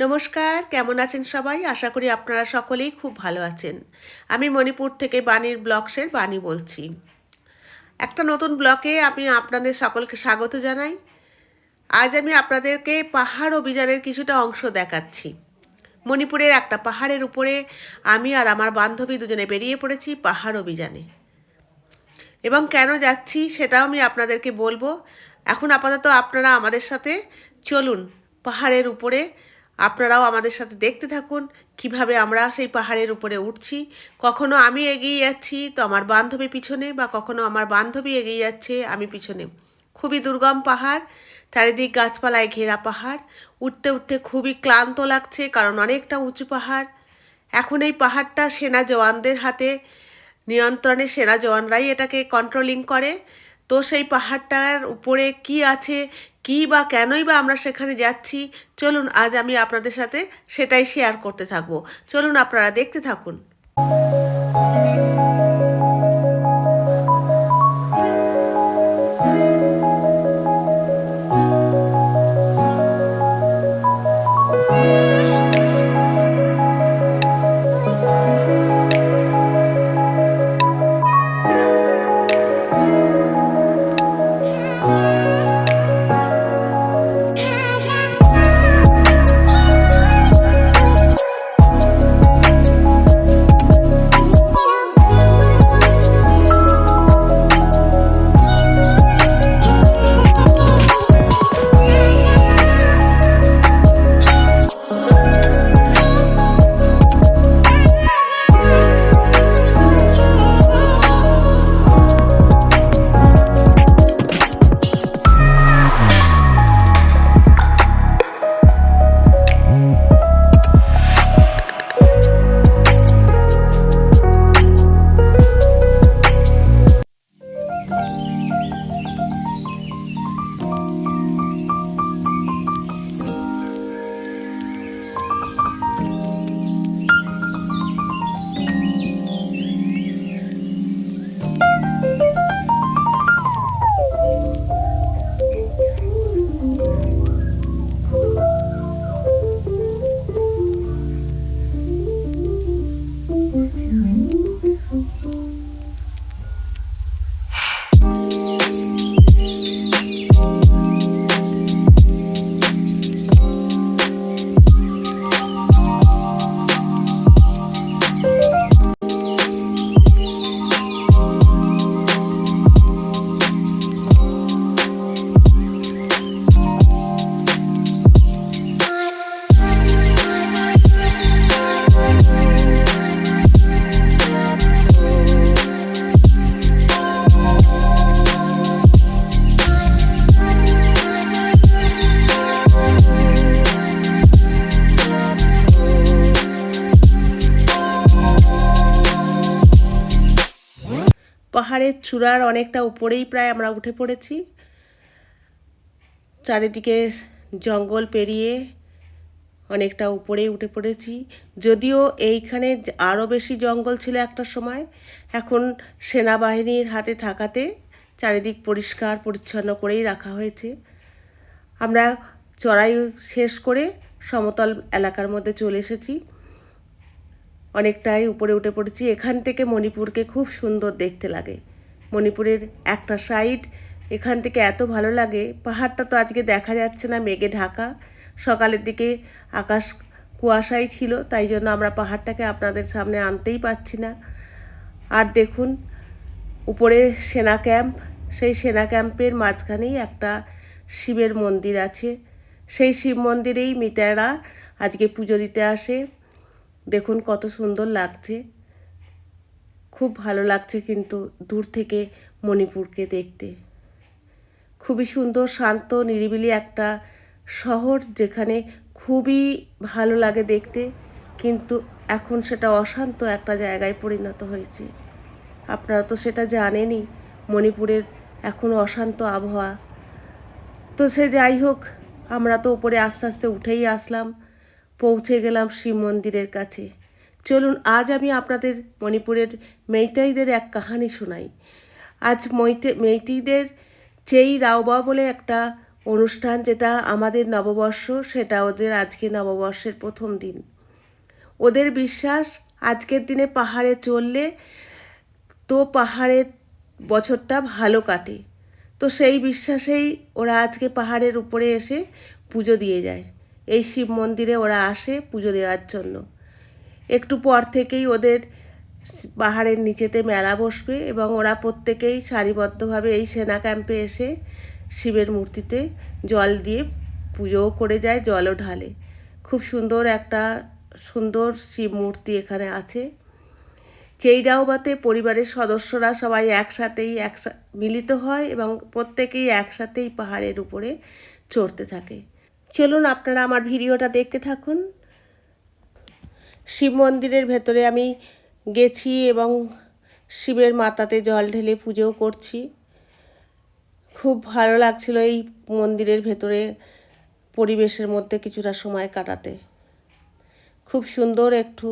নমস্কার, কেমন আছেন সবাই? আশা করি আপনারা সকলেই খুব ভালো আছেন। আমি মণিপুর থেকে বাণীর ব্লগসের বাণী বলছি। একটা নতুন ব্লকে আমি আপনাদের সকলকে স্বাগত জানাই। আজ আমি আপনাদেরকে পাহাড় অভিযানের কিছুটা অংশ দেখাচ্ছি। মণিপুরের একটা পাহাড়ের উপরে আমি আর আমার বান্ধবী দুজনে বেরিয়ে পড়েছি পাহাড় অভিযানে। এবং কেন যাচ্ছি সেটাও আমি আপনাদেরকে বলব। এখন আপাতত আপনারা আমাদের সাথে চলুন পাহাড়ের উপরে আপনারাও আমাদের সাথে দেখতে থাকুন কীভাবে আমরা সেই পাহাড়ের উপরে উঠছি, কখনো আমি এগিয়ে যাচ্ছি তো আমার বান্ধবী পিছনে বা কখনো আমার বান্ধবী এগিয়ে যাচ্ছে আমি পিছনে। খুবই দুর্গম পাহাড়, চারিদিক গাছপালায় ঘেরা পাহাড়, উঠতে উঠতে খুবই ক্লান্ত লাগছে কারণ অনেকটা উঁচু পাহাড়। এখন এই পাহাড়টা সেনা জওয়ানদের হাতে, নিয়ন্ত্রণে সেনা জওয়ানরাই এটাকে কন্ট্রোলিং করে। তো সেই পাহাড়টার উপরে কি আছে কি বা কেনই বা আমরা সেখানে যাচ্ছি, চলুন আজ আমি আপনাদের সাথে সেটাই শেয়ার করতে থাকব। চলুন আপনারা দেখতে থাকুন। চূড়ার অনেকটা উপরেই প্রায় আমরা উঠে পড়েছি। চারিদিকে জঙ্গল পেরিয়ে অনেকটা উপরেই উঠে পড়েছি। যদিও এইখানে আরও বেশি জঙ্গল ছিল একটা সময়, এখন সেনাবাহিনীর হাতে থাকাতে চারিদিক পরিষ্কার পরিচ্ছন্ন করেই রাখা হয়েছে। আমরা চড়াই শেষ করে সমতল এলাকার মধ্যে চলে এসেছি। অনেকটাই উপরে উঠে পড়েছি। এখান থেকে মণিপুরকে খুব সুন্দর দেখতে লাগে। মণিপুরের একটা সাইড এখান থেকে এত ভালো লাগে। পাহাড়টা তো আজকে দেখা যাচ্ছে না, মেঘে ঢাকা। সকালের দিকে আকাশ কুয়াশাই ছিল, তাই জন্য আমরা পাহাড়টাকে আপনাদের সামনে আনতেই পাচ্ছি না। আর দেখুন, উপরে সেনা ক্যাম্প। সেই সেনা ক্যাম্পের মাঝখানেই একটা শিবের মন্দির আছে। সেই শিব মন্দিরেই মিতারা আজকে পুজো দিতে আসে। দেখুন কত সুন্দর লাগছে। খুব ভালো লাগছে কিন্তু দূর থেকে মণিপুরকে দেখতে। খুবই সুন্দর, শান্ত, নিরিবিলি একটা শহর যেখানে খুবই ভালো লাগে দেখতে, কিন্তু এখন সেটা অশান্ত একটা জায়গায় পরিণত হয়েছে। আপনারা তো সেটা জানেনই, মণিপুরের এখন অশান্ত আবহাওয়া। তো সে যাই হোক, আমরা তো উপরে আস্তে আস্তে উঠেই আসলাম, পৌঁছে গেলাম শিব মন্দিরের কাছে। চলুন, আজ আমি আপনাদের মণিপুরের মেইতাইদের এক কাহানি শোনাই। আজ মৈতে মেইতিদের চেই রাওবা বলে একটা অনুষ্ঠান যেটা আমাদের নববর্ষ, সেটা ওদের আজকে নববর্ষের প্রথম দিন। ওদের বিশ্বাস, আজকের দিনে পাহাড়ে চললে তো পাহাড়ের বছরটা ভালো কাটে। তো সেই বিশ্বাসেই ওরা আজকে পাহাড়ের উপরে এসে পুজো দিয়ে যায়। এই শিব মন্দিরে ওরা আসে পুজো দেওয়ার জন্য। একটু পর থেকেই ওদের পাহাড়ের নিচেতে মেলা বসবে এবং ওরা প্রত্যেকেই সারিবদ্ধভাবে এই সেনা ক্যাম্পে এসে শিবের মূর্তিতে জল দিয়ে পুজোও করে যায়, জলও ঢালে। খুব সুন্দর একটা সুন্দর শিব মূর্তি এখানে আছে। চেইরাওবাতে পরিবারের সদস্যরা সবাই একসাথেই একসা, মিলিত হয় এবং প্রত্যেকেই একসাথেই পাহাড়ের উপরে চড়তে থাকে। চলুন আপনারা আমার ভিডিওটা দেখতে থাকুন। শিব মন্দিরের ভেতরে আমি গেছি এবং শিবের মাথাতে জল ঢেলে পুজোও করছি। খুব ভালো লাগছিল এই মন্দিরের ভেতরে পরিবেশের মধ্যে কিছুটা সময় কাটাতে। খুব সুন্দর একটু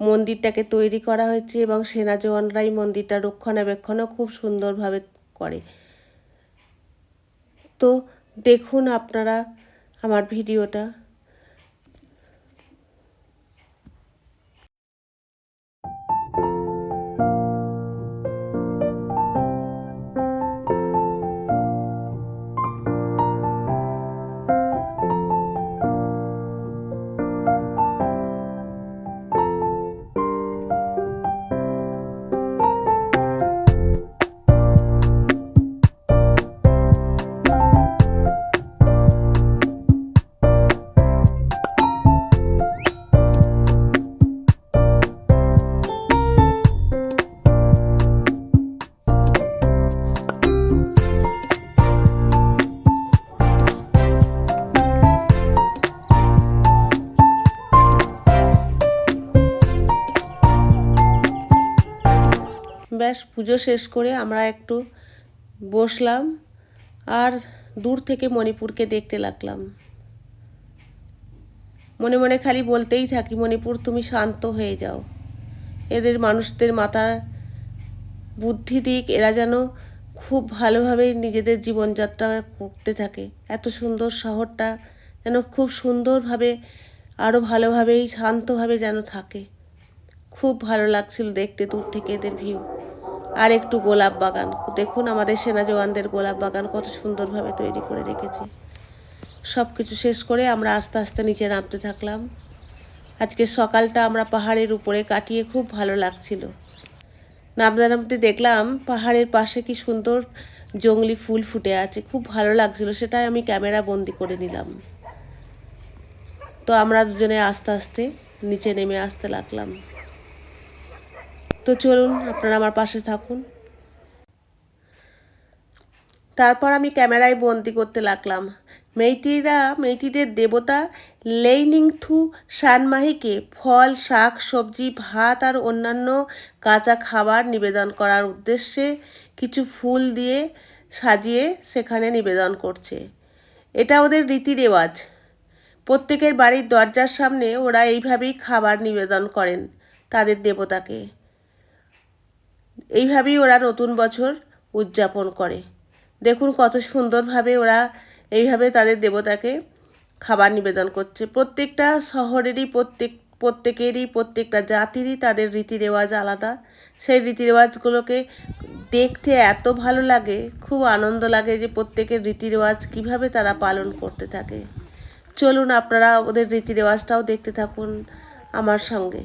মন্দিরটাকে তৈরি করা হয়েছে এবং সেনা জওয়ানরাই মন্দিরটা রক্ষণাবেক্ষণও খুব সুন্দরভাবে করে। তো দেখুন আপনারা আমার ভিডিওটা। ব্যাস পুজো শেষ করে আমরা একটু বসলাম আর দূর থেকে মণিপুরকে দেখতে লাগলাম। মনে মনে খালি বলতেই থাকি, মণিপুর তুমি শান্ত হয়ে যাও। এদের মানুষদের মাথার বুদ্ধি দিক, এরা যেন খুব ভালোভাবেই নিজেদের জীবনযাত্রা করতে থাকে। এত সুন্দর শহরটা যেন খুব সুন্দরভাবে আরও ভালোভাবেই, শান্তভাবে যেন থাকে। খুব ভালো লাগছিল দেখতে দূর থেকে এদের ভিউ আর একটু গোলাপ বাগান। দেখুন আমাদের সেনা জওয়ানদের গোলাপ বাগান কত সুন্দরভাবে তৈরি করে রেখেছে। সব কিছু শেষ করে আমরা আস্তে আস্তে নিচে নামতে থাকলাম। আজকে সকালটা আমরা পাহাড়ের উপরে কাটিয়ে খুব ভালো লাগছিল। নামতে নামতে দেখলাম পাহাড়ের পাশে কি সুন্দর জংলি ফুল ফুটে আছে। খুব ভালো লাগছিল, সেটাই আমি ক্যামেরা বন্দি করে নিলাম। তো আমরা দুজনে আস্তে আস্তে নিচে নেমে আসতে লাগলাম। তো চলুন, আপনারা আমার পাশে থাকুন। তারপর আমি ক্যামেরায় বন্দি করতে লাগলাম। মেইতিরা মেইতিদের দেবতা লেইনিংথু সানমাহিকে ফল, শাক, সবজি, ভাত আর অন্যান্য কাঁচা খাবার নিবেদন করার উদ্দেশ্যে কিছু ফুল দিয়ে সাজিয়ে সেখানে নিবেদন করছে। এটা ওদের রীতি রেওয়াজ প্রত্যেকের বাড়ির দরজার সামনে ওরা এইভাবেই খাবার নিবেদন করেন তাদের দেবতাকে। এইভাবেই ওরা নতুন বছর উদযাপন করে। দেখুন কত সুন্দরভাবে ওরা এইভাবে তাদের দেবতাকে খাবার নিবেদন করছে। প্রত্যেকটা শহরেরই প্রত্যেক, প্রত্যেকেরই প্রত্যেকটা জাতিরই তাদের রীতি রেওয়াজ আলাদা। সেই রীতি রেওয়াজগুলোকে দেখতে এত ভালো লাগে, খুব আনন্দ লাগে যে প্রত্যেকের রীতি রেওয়াজ কীভাবে তারা পালন করতে থাকে। চলুন আপনারা ওদের রীতি রেওয়াজটাও দেখতে থাকুন আমার সঙ্গে।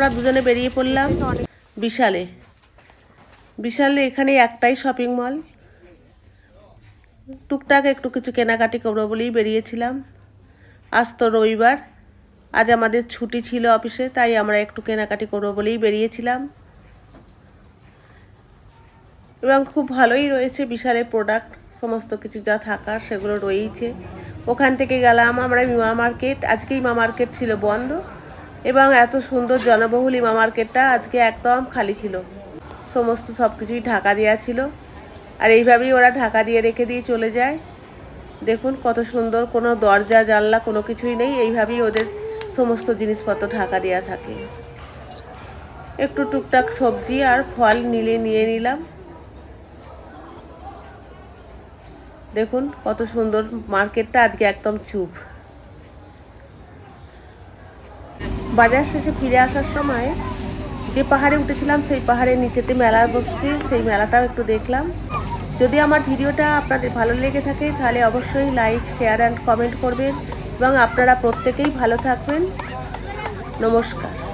আমরা দুজনে বেরিয়ে পড়লাম বিশালে। বিশালে এখানে একটাই শপিং মল টুকটাক একটু কিছু কেনাকাটি করব বলেই বেরিয়েছিলাম। আজ তো রবিবার আজ আমাদের ছুটি ছিল অফিসে তাই আমরা একটু কেনাকাটি করব বলেই বেরিয়েছিলাম। এবং খুব ভালোই রয়েছে বিশালের প্রোডাক্ট সমস্ত কিছু যা থাকার সেগুলো রয়েইছে। ওখান থেকে গেলাম আমরা ইমা মার্কেট আজকে ইমা মার্কেট ছিল বন্ধ। এবং এত সুন্দর জনবহুল ইমা মার্কেটটা আজকে একদম খালি ছিল। সমস্ত সব কিছুই ঢাকা দেওয়া ছিল। আর এইভাবেই ওরা ঢাকা দিয়ে রেখে দিয়ে চলে যায়। দেখুন কত সুন্দর, কোনো দরজা, জানলা, কোনো কিছুই নেই। এইভাবেই ওদের সমস্ত জিনিসপত্র ঢাকা দেওয়া থাকে। একটু টুকটাক সবজি আর ফল নিলে নিয়ে নিলাম। দেখুন কত সুন্দর মার্কেটটা আজকে একদম চুপ। বাজার শেষে ফিরে আসার সময় যে পাহাড়ে উঠেছিলাম, সেই পাহাড়ের নিচেতে মেলা বসছে। সেই মেলাটাও একটু দেখলাম। যদি আমার ভিডিওটা আপনাদের ভালো লেগে থাকে, তাহলে অবশ্যই লাইক শেয়ার অ্যান্ড কমেন্ট করবেন। এবং আপনারা প্রত্যেকেই ভালো থাকবেন। নমস্কার।